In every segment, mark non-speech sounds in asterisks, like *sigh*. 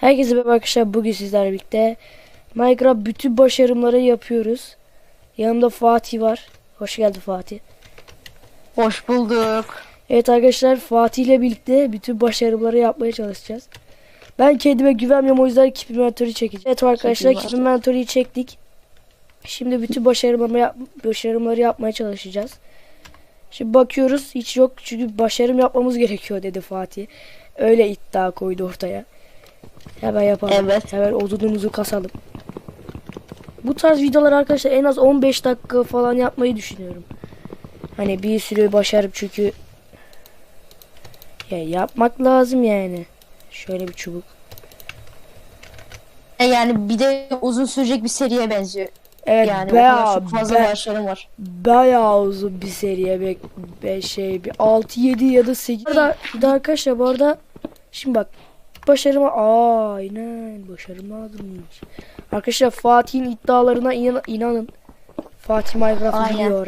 Herkese merhaba arkadaşlar. Bugün sizlerle birlikte Minecraft bütün başarımları yapıyoruz. Yanımda Fatih var. Hoş geldin Fatih. Hoş bulduk. Evet arkadaşlar Fatih ile birlikte bütün başarımları yapmaya çalışacağız. Ben kendime güvenmiyorum o yüzden Keep Inventory çekeceğim. Evet arkadaşlar Keep Inventory'yi çektik. Şimdi bütün başarımları, yap başarımları yapmaya çalışacağız. Şimdi bakıyoruz hiç yok çünkü başarım yapmamız gerekiyor dedi Fatih. Öyle iddia koydu ortaya. Hemen yapalım. Evet. Hemen odunumuzu kasalım. Bu tarz videolar arkadaşlar en az 15 dakika falan yapmayı düşünüyorum. Hani bir sürü başarıp çünkü ya yapmak lazım yani. Şöyle bir çubuk. E Yani bir de uzun sürecek bir seriye benziyor. Evet Yani bayağı, fazla ba- başarım var. bayağı uzun bir seriye be, be şey bir 6 7 ya da 8. Bu arada, bir de arkadaşlar bu arada şimdi bak başarıma aynen başarım lazımmış. Arkadaşlar Fatih'in iddialarına inan- inanın. Fatih Minecraft biliyor.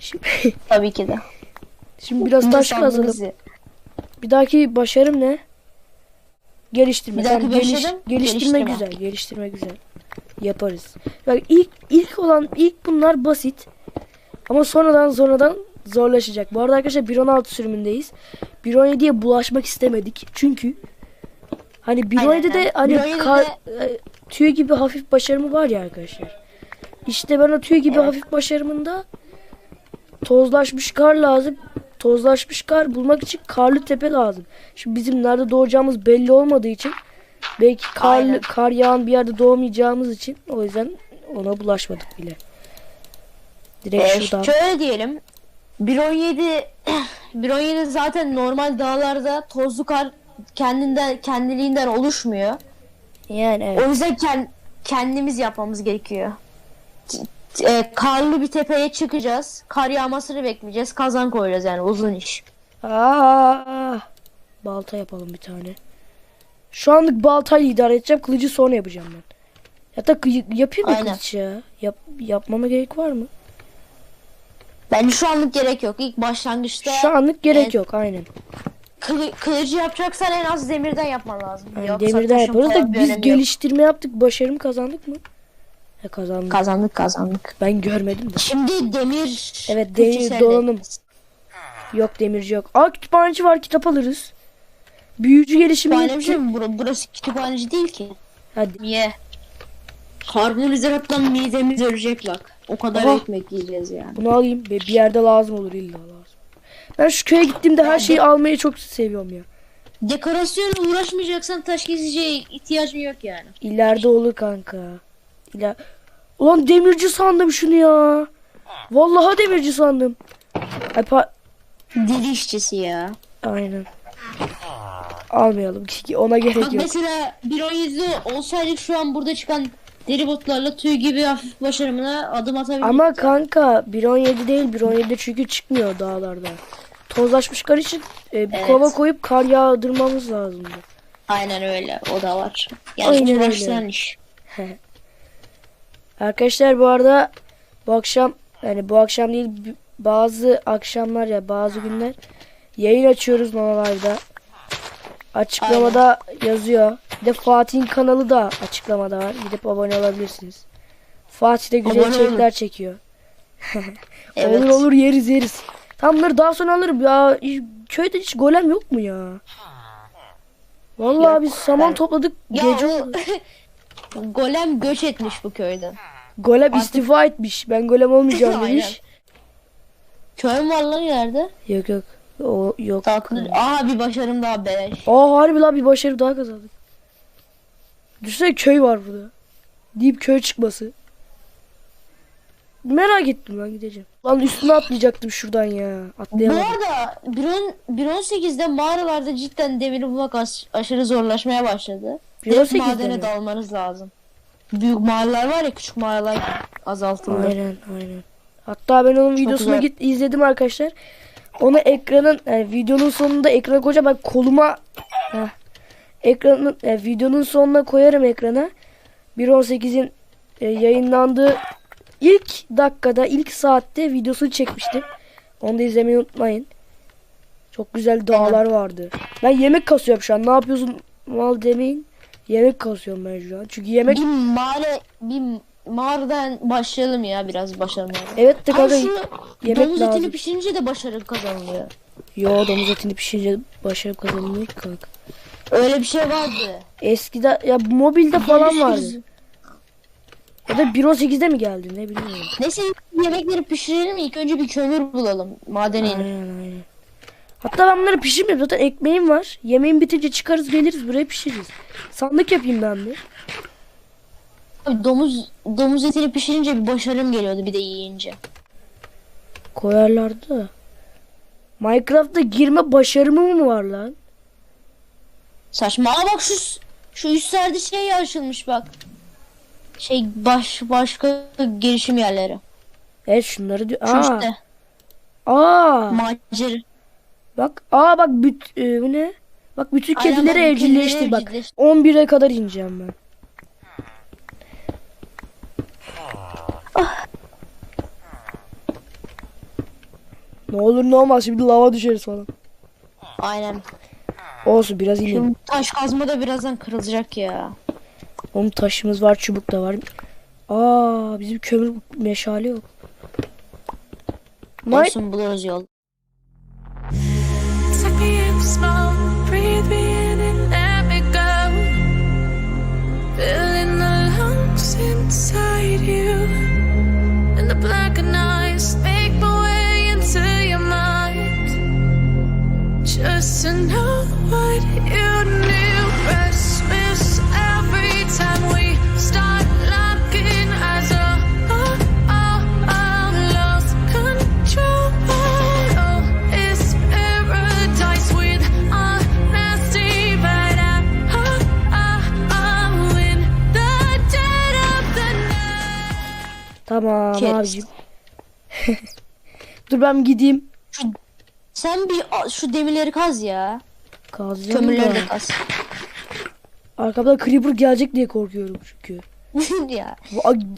Şimdi, *laughs* Tabii ki de. şimdi biraz taş kazalım. Bizi. Bir dahaki başarım ne? Geliştirme. Bir dahaki Tamam, geliş- geliştirme, geliştirme. güzel. Geliştirme güzel. Yaparız. Bak ilk ilk olan ilk bunlar basit. Ama sonradan sonradan zorlaşacak. Bu arada arkadaşlar 1.16 sürümündeyiz. 1.17'ye bulaşmak istemedik. Çünkü hani 1.17'de Aynen. hani 1.17'de kar, e, tüy gibi hafif başarımı var ya arkadaşlar. İşte ben o tüy gibi Evet. hafif başarımında tozlaşmış kar lazım. Tozlaşmış kar bulmak için karlı tepe lazım. Şimdi bizim nerede doğacağımız belli olmadığı için belki karlı, Aynen. kar yağan bir yerde doğmayacağımız için o yüzden ona bulaşmadık bile. Direkt Ee, şuradan. şöyle diyelim. 1.17 1.17 *clears throat* zaten normal dağlarda tozlu kar kendinden kendiliğinden oluşmuyor. Yani evet. O yüzden kend- kendimiz yapmamız gerekiyor. E, karlı bir tepeye çıkacağız. Kar yağmasını bekleyeceğiz. Kazan koyacağız yani uzun iş. Aa, balta yapalım bir tane. Şu anlık baltayla idare edeceğim. Kılıcı sonra yapacağım ben. Ya da yapayım mı kılıç ya? Yap, yapmama gerek var mı? Bence şu anlık gerek yok. İlk başlangıçta Şu anlık gerek Evet. yok aynen. Kılı- kılıcı yapacaksan en az demirden yapman lazım. Yani Yoksa demirden taşın yaparız falan da bir biz önemi yok. geliştirme yaptık. Başarım kazandık mı? He kazandık. kazandık kazandık. ben görmedim de. Şimdi demir Evet, demir sende. donanım. Yok demirci yok. Aa kütüphaneci var kitap alırız. Büyücü gelişimi Kütüphaneci yetti. mi? Bur- burası kütüphaneci değil ki. Hadi. Niye? Karbonhidrattan midemiz ölecek bak. O kadar Aha. ekmek yiyeceğiz yani. Bunu alayım. Ve bir yerde lazım olur illa. Ben şu köye gittiğimde her şeyi almayı çok seviyorum ya. Dekorasyonla uğraşmayacaksan taş kesiciye ihtiyacın yok yani. İleride olur kanka. İler... Ulan demirci sandım şunu ya. Vallahi demirci sandım. Ay pa- Deli işçisi ya. Aynen. Almayalım. Ona gerek Bak yok. mesela 1.17'de olsaydık şu an burada çıkan deri botlarla tüy gibi hafif başarımına adım atabilirdik. Ama kanka 1.17 değil 1.17 çünkü çıkmıyor dağlarda. Tozlaşmış kar için e, bir Evet. kova koyup kar yağdırmamız lazımdı. Aynen öyle o da var. Yani Aynen iş. *laughs* Arkadaşlar bu arada bu akşam yani bu akşam değil b- bazı akşamlar ya bazı günler yayın açıyoruz Novalar'da. Açıklamada yazıyor. Bir de Fatih'in kanalı da açıklamada var. Gidip abone olabilirsiniz. Fatih de güzel Abone olun. içerikler çekiyor. *laughs* Evet. Olur olur yeriz yeriz. Tam bunları daha sonra alırım ya. Köyde hiç golem yok mu ya? Vallahi Yok, biz saman ben- topladık. Ya gece oldu. *laughs* Golem göç etmiş bu köyden. Golem Artık- istifa etmiş. Ben golem olmayacağım *laughs* demiş. Köy mü var lan ileride? Yok yok. O yok. Tatlı. Aha bir başarım daha beleş. Aa harbi lan bir başarı daha kazandık. Düşünsene köy var burada. Deyip köy çıkması. Merak ettim ben gideceğim. Lan üstüne atlayacaktım şuradan ya. Bu Atlayamadım. arada 1.10 1.18'de mağaralarda cidden demiri bulmak as- aşırı zorlaşmaya başladı. Direkt 1.18'de madene mi? dalmanız lazım. Büyük mağaralar var ya küçük mağaralar azaltıldı. Aynen aynen. Hatta ben onun videosunu güzel. git izledim arkadaşlar. Onu ekranın yani videonun sonunda ekrana koyacağım. Ben koluma Heh. ekranın yani videonun sonuna koyarım ekrana. 1.18'in e, yayınlandığı ilk dakikada ilk saatte videosunu çekmiştim. Onu da izlemeyi unutmayın. Çok güzel dağlar vardı. Ben yemek kasıyorum şu an. Ne yapıyorsun mal demeyin. Yemek kasıyorum ben şu an. Çünkü yemek Bir mağara bir mağaradan başlayalım ya biraz başlamaya. evet de kanka yemek domuz lazım. etini pişirince de başarı kazanılıyor. Yo domuz etini pişirince başarı kazanılıyor ki kanka. Öyle bir şey vardı. Eskide ya mobilde falan vardı. Ya da 1.18'de mi geldi ne bilmiyorum. Neyse yemekleri pişirelim ilk önce bir kömür bulalım madene inip. Aynen aynen. Hatta ben bunları pişirmiyorum zaten ekmeğim var. Yemeğim bitince çıkarız geliriz buraya pişiririz. Sandık yapayım ben bir. Abi Domuz domuz etini pişirince bir başarım geliyordu bir de yiyince. Koyarlardı. Minecraft'ta girme başarımı mı var lan? Saçma. Aa bak şu şu üstlerde şey açılmış bak. Şey baş başka girişim yerleri. Evet şunları diyor. Şu Aa, işte aa, macer. bak, aa bak büt, e, bu ne? Bak bütün Aynen kedileri bak, evcilleştir kedileri bak. evcilleştir. 11'e kadar ineceğim ben. Ne olur ne olmaz şimdi lava düşeriz falan. Aynen. Olsun biraz inelim. Taş kazma da birazdan kırılacak ya. Onun taşımız var, çubuk da var. Aa, bizim kömür meşale yok. Olsun buluruz yol. Abicim. *laughs* Dur ben gideyim. Sen bir şu demirleri kaz ya. Kazacağım Kömürleri de kaz. Arkamdan creeper gelecek diye korkuyorum çünkü. *laughs* ya.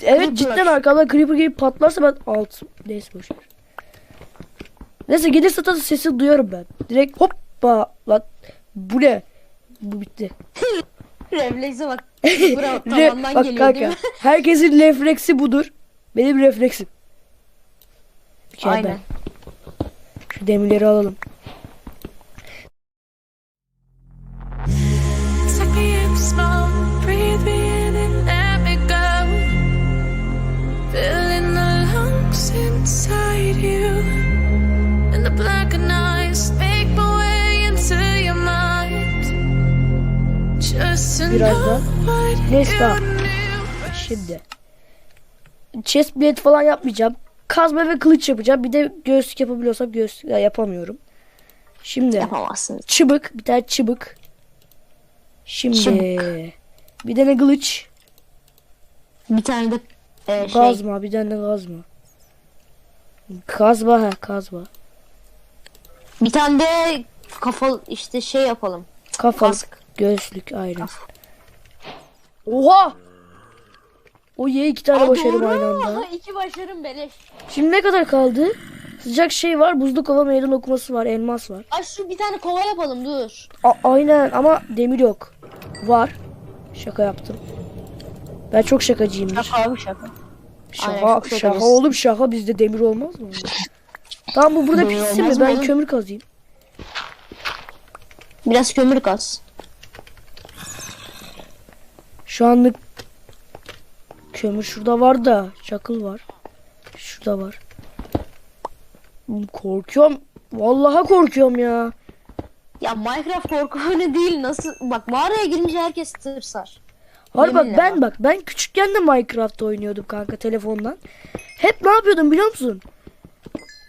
Evet cidden arkamdan creeper gelip patlarsa ben alt. Neyse boşver. Neyse gelirse tadı sesi duyarım ben. Direkt hoppa lan. Bu ne? Bu bitti. *laughs* Reflekse bak. Bravo, Re- bak geliyor kanka. Herkesin refleksi budur. Benim refleksim. Mükemmel. Aynen. Şu demirleri alalım. Biraz da Neyse. Şimdi. Chest plate falan yapmayacağım. Kazma ve kılıç yapacağım. Bir de göğüslük yapabiliyorsam göğüslük ya yapamıyorum. Şimdi Yapamazsınız. çıbık. Bir tane çıbık. Şimdi. Çıbık. Bir tane kılıç. Bir tane de e, şey. Kazma. Bir tane de kazma. Kazma ha kazma. Bir tane de kafalı işte şey yapalım. Kafalık. Kask. Göğüslük aynen. Oha! O ye iki tane başarım aynı anda. *laughs* İki başarım beleş. Şimdi ne kadar kaldı? Sıcak şey var, buzlu kova meydan okuması var, elmas var. Ay şu bir tane kova yapalım dur. A- aynen ama demir yok. Var. Şaka yaptım. Ben çok şakacıyımdır. Şaka abi şaka. Şaka, Aynen, şaka oğlum şaka bizde demir olmaz mı? *laughs* tamam bu burada Demir pişsin olmaz mi? mı Ben oğlum? kömür kazayım. Biraz kömür kaz. Şu anlık kömür şurada var da çakıl var. Şurada var. Korkuyorum. Vallahi korkuyorum ya. Ya Minecraft korku oyunu değil nasıl bak mağaraya girince herkes tırsar. Hayır bak ben bak. bak ben küçükken de Minecraft oynuyordum kanka telefondan. Hep ne yapıyordum biliyor musun?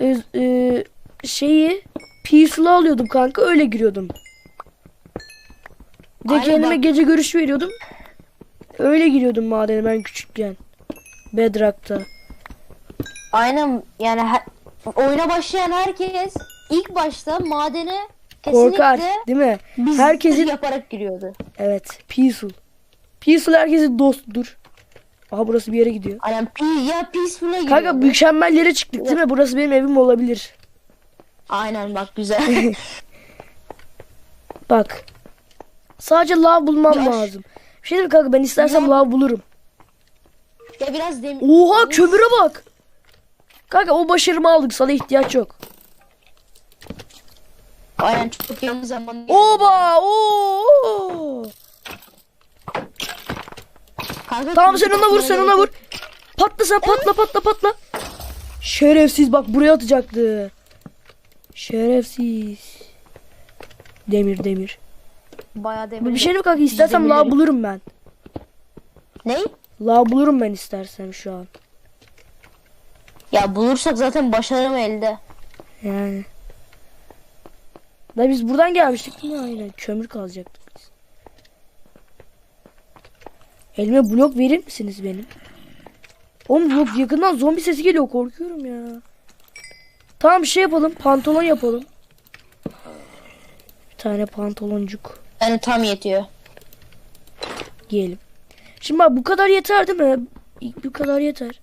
Ee, e, şeyi peaceful'ı alıyordum kanka öyle giriyordum. De Aynen kendime bak. gece görüşü veriyordum. Öyle giriyordum madene ben küçükken. Bedrock'ta. Aynen yani her, oyuna başlayan herkes ilk başta madene kesinlikle Korkar değil mi? Herkesin yaparak giriyordu. evet peaceful. Peaceful herkesin dostudur. Aha burası bir yere gidiyor. Aynen pi, ya peaceful'a giriyordu. Kanka mükemmel yere çıktık değil mi? Burası benim evim olabilir. Aynen bak güzel. *laughs* Bak. Sadece lav bulmam Yaş. lazım. Bir şey diyeyim kanka ben istersem lav bulurum. Ya biraz demir. Oha kömüre bak. Kanka o başarımı aldık sana ihtiyaç yok. Aynen çok yakın zaman. Oba! Oo! Kanka, Tamam sen ona vur sen ona vur. Patla sen patla patla patla. Şerefsiz bak buraya atacaktı. Şerefsiz. Demir demir. Bayağı demir. Bir şey mi kanka istersem lav bulurum ben. Ne? Lav bulurum ben istersem şu an. Ya bulursak zaten başarım elde. Yani. Da biz buradan gelmiştik mi? Aynen kömür kazacaktık biz. Elime blok verir misiniz benim? Oğlum blok yakından zombi sesi geliyor korkuyorum ya. Tamam şey yapalım pantolon yapalım. Bir tane pantaloncuk Yani tam yetiyor. giyelim. Şimdi bak bu kadar yeter değil mi? Bu kadar yeter.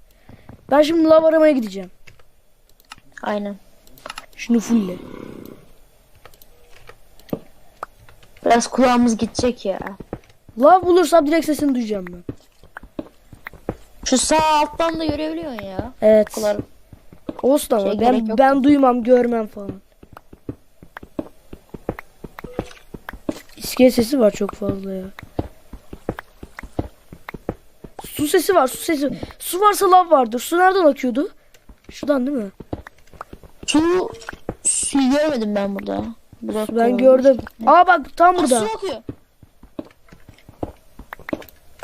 Ben şimdi lav aramaya gideceğim. Aynen. Şunu fulle. Biraz kulağımız gidecek ya. Lav bulursam direkt sesini duyacağım ben. Şu sağ alttan da görebiliyorsun ya. Evet. Kulağım. Olsun ama Şey gerek ben yok. ben duymam görmem falan. İskelet sesi var çok fazla ya. Su sesi var su sesi. Su varsa lav vardır. Su nereden akıyordu? Şuradan değil mi? Su suyu görmedim ben burada. Blok Ben koyalım. gördüm. Aa bak tam burada. su akıyor.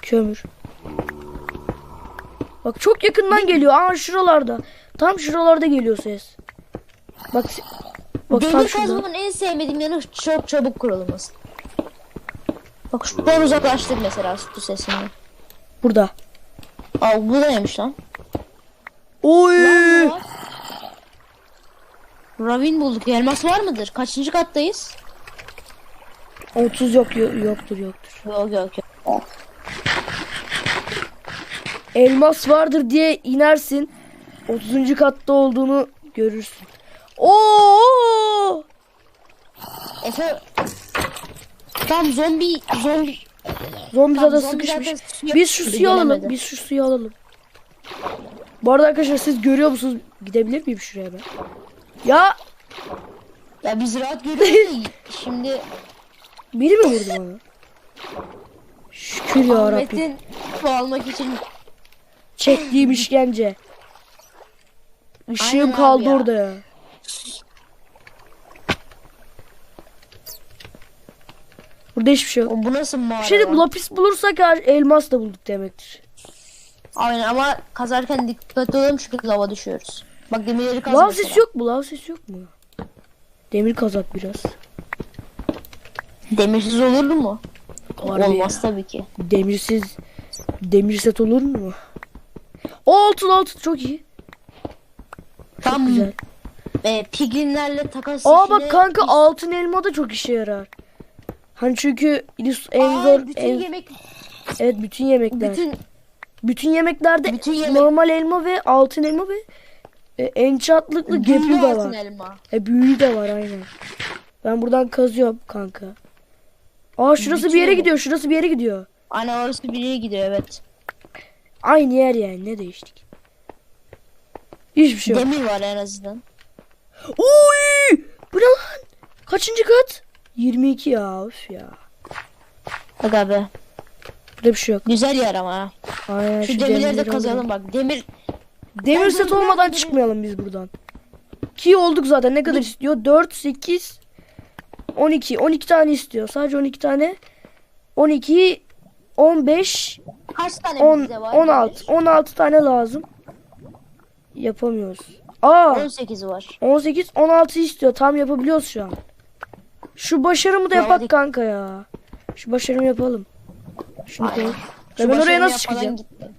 Kömür. Bak çok yakından geliyor. Aa şuralarda. Tam şuralarda geliyor ses. Bak Bak Demir kazmanın en sevmediğim yanı çok çabuk kurulması. Bak şuradan uzaklaştık mesela su sesini. Burada. Aa bu neymiş lan? Oy! Lan bu var. Ravin bulduk. Elmas var mıdır? Kaçıncı kattayız? 30 yok yo- yoktur yoktur. Yok yok yok. elmas vardır diye inersin. 30. katta olduğunu görürsün. Oo! Efe Tam zombi zombi Zombi Tam zaten zombi sıkışmış. Biz şu suyu alalım. Biz şu suyu alalım. Bu arada arkadaşlar siz görüyor musunuz? Gidebilir miyim şuraya ben? Ya ya biz rahat görüyoruz *laughs* şimdi biri mi vurdu bana? Şükür ya Rabbim. Ahmet'in su almak için Çektiğim işkence. Işığım Aynen kaldı ya. orada ya. Burada hiçbir şey yok. Bu nasıl mağara? Bir şey lan? lapis bulursak her elmas da bulduk demektir. Aynen ama kazarken dikkatli olalım çünkü lava düşüyoruz. Bak demirleri kaz Lav sesi yok mu? Lav sesi yok mu? Demir kazak biraz. Demirsiz olur mu? Harbi Olmaz ya. tabii ki. Demirsiz demir set olur mu? O altın altın çok iyi. Tam Güzel. e, piglinlerle takas Aa bak kanka altın elma da çok işe yarar. Hani çünkü en zor bütün en, yemek evet bütün yemekler. Bütün, bütün yemeklerde Bütün yemek- normal elma ve altın elma ve e, enchantlıklı gepi de altın var. elma. E büyülü de var aynen. Ben buradan kazıyorum kanka. Aa şurası Bütün bir yere yemek. gidiyor. Şurası bir yere gidiyor. Ana orası biriye gidiyor evet. Aynı yer yani ne değiştik. Hiçbir şey yok. Demir var en azından. Oy! Bu ne lan? Kaçıncı kat? 22 ya of ya. Aga be. Burada bir şey yok. Güzel yer ama. Aynen, Şu demirleri de kazalım bak. Demir Demir set olmadan biraz- çıkmayalım biz buradan. Ki olduk zaten ne kadar istiyor? 4, 8, 12. 12 tane istiyor. Sadece 12 tane. 12, 15, kaç tane 10, bizde var? 16. 16 tane lazım. Yapamıyoruz. Aa 18 var. 18, 16 istiyor. Tam yapabiliyoruz şu an. Şu başarımı da Ya yapak kanka ya. Şu başarımı yapalım. Şunu koy. Ya ben oraya nasıl çıkacağım? gitti.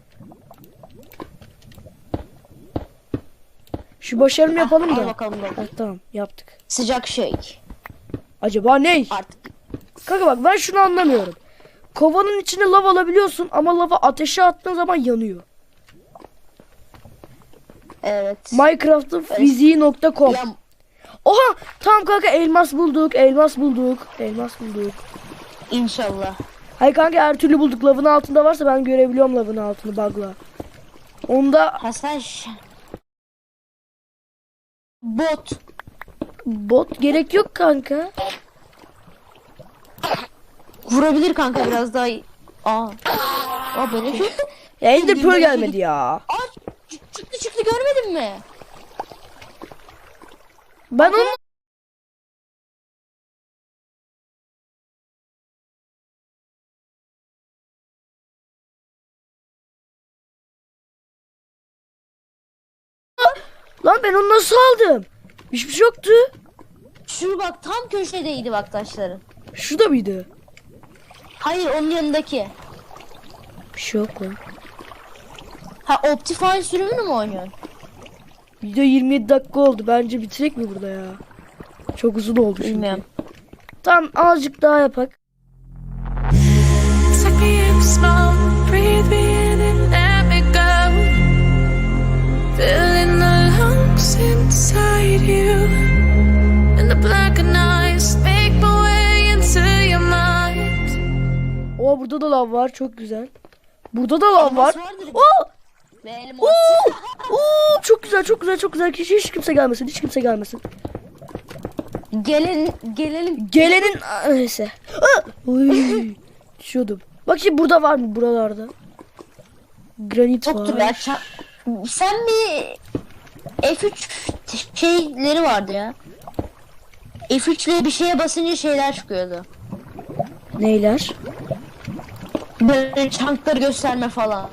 Şu başarımı yapalım Al da. bakalım da. Ha, tamam yaptık. Sıcak şey. Acaba ne? Artık Kanka bak ben şunu anlamıyorum. Kovanın içine lav alabiliyorsun ama lava ateşe attığın zaman yanıyor. evet. Minecraft'ın fiziği.com Ya, Oha tamam kanka elmas bulduk elmas bulduk elmas bulduk. inşallah. Hayır kanka her türlü bulduk. Lavın altında varsa ben görebiliyorum lavın altını bug'la. Onda Hasan ş- Bot. bot gerek yok kanka. Vurabilir kanka biraz daha. iyi. Aa. Aa böyle *laughs* şey. Ya elde pearl gelmedi ya. Aa çıktı çıktı görmedin mi? Ben onu Lan ben onu nasıl aldım? Hiçbir şey yoktu. Şu bak tam köşedeydi bak taşların. Şurada mıydı? Hayır onun yanındaki. Bir şey yok lan. Ha Optifine sürümünü mü oynuyorsun? Video 27 dakika oldu. Bence bitirek mi burada ya? Çok uzun oldu şimdi. Bilmiyorum. Tamam azıcık daha yapak. Oo burada da lav var. Çok güzel. Burada da lav var. Oo! Oo! Oo! Çok güzel, çok güzel, çok güzel. Hiç, hiç kimse gelmesin. Hiç kimse gelmesin. Gelin gelelim. Gelenin Aa, neyse. Aa! Uy! Düşüyordum. Bak şimdi burada var mı buralarda? Granit Yoktur ya. var. ça- Sen bir F3 şeyleri vardı ya. F3'le bir şeye basınca şeyler çıkıyordu. Neyler? Böyle çankları gösterme falan.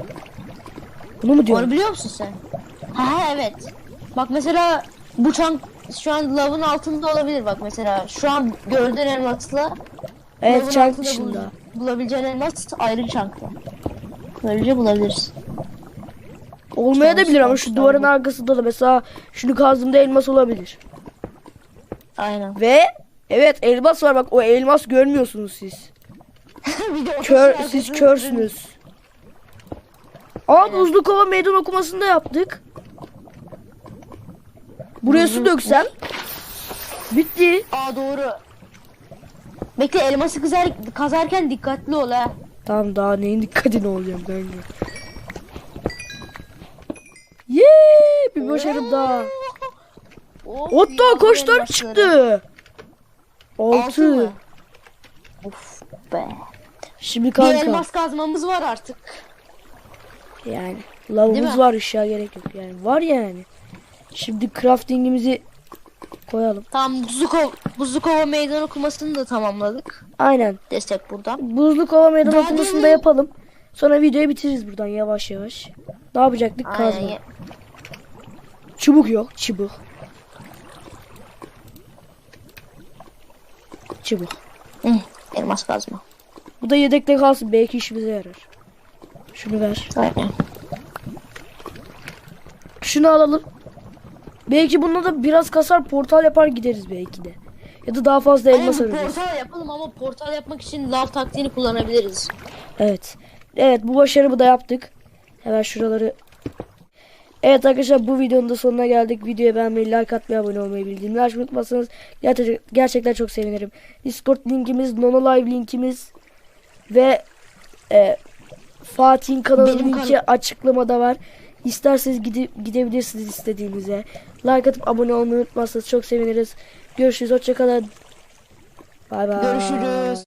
Bunu mu diyorsun? Onu biliyor musun sen? Ha evet. Bak mesela bu çank şu an lavın altında olabilir bak mesela. Şu an gördüğün elmasla Evet, çank dışında. bul- bulabileceğin elmas ayrı çankta. Böylece bulabilirsin. Olmaya da bilir ama şu duvarın arkasında da mesela şunu kazdığımda elmas olabilir. Aynen. Ve evet elmas var bak o elmas görmüyorsunuz siz. *laughs* Kör, siz körsünüz. Aa buzlu kova meydan okumasını da yaptık. Buraya su döksem. Bitti. Aa doğru. Bekle elması kızar, kazarken dikkatli ol ha. Tamam daha neyin dikkatini olacağım kanka. Yeee bir başarım daha. Tane elmasları. çıktı? Altı? Of be. Şimdi Bir kanka elmas kazmamız var artık. yani lavımız var ışığa gerek yok yani var yani. Şimdi craftingimizi koyalım. Tamam buzlu, kov buzlu kova meydan okumasını da tamamladık. Aynen. Destek buradan. Buzlu kova meydan Daha okumasını da yapalım. Sonra videoyu bitiririz buradan yavaş yavaş. Ne yapacaktık? Kazma. Aynen. ya- Çubuk yok. Çubuk. Çubuk. Hı, elmas kazma. Bu da yedekte kalsın. Belki işimize yarar. Şunu ver. Aynen. Şunu alalım. Belki bununla da biraz kasar portal yapar gideriz belki de. Ya da daha fazla elmas ararız. portal yapalım ama portal yapmak için lav taktiğini kullanabiliriz. Evet. Evet bu başarımı da yaptık. Hemen şuraları. Evet arkadaşlar bu videonun da sonuna geldik. Videoyu beğenmeyi, like atmayı, abone olmayı, bildirimleri açmayı unutmazsanız gerçekten, gerçekten çok sevinirim. Discord linkimiz, Nono Live linkimiz ve e, Fatih'in kanalı Benim linki kan- açıklamada var. İsterseniz gidip gidebilirsiniz istediğinize. Like atıp abone olmayı unutmazsanız çok seviniriz. Görüşürüz. Hoşçakalın. Bay bay. Görüşürüz.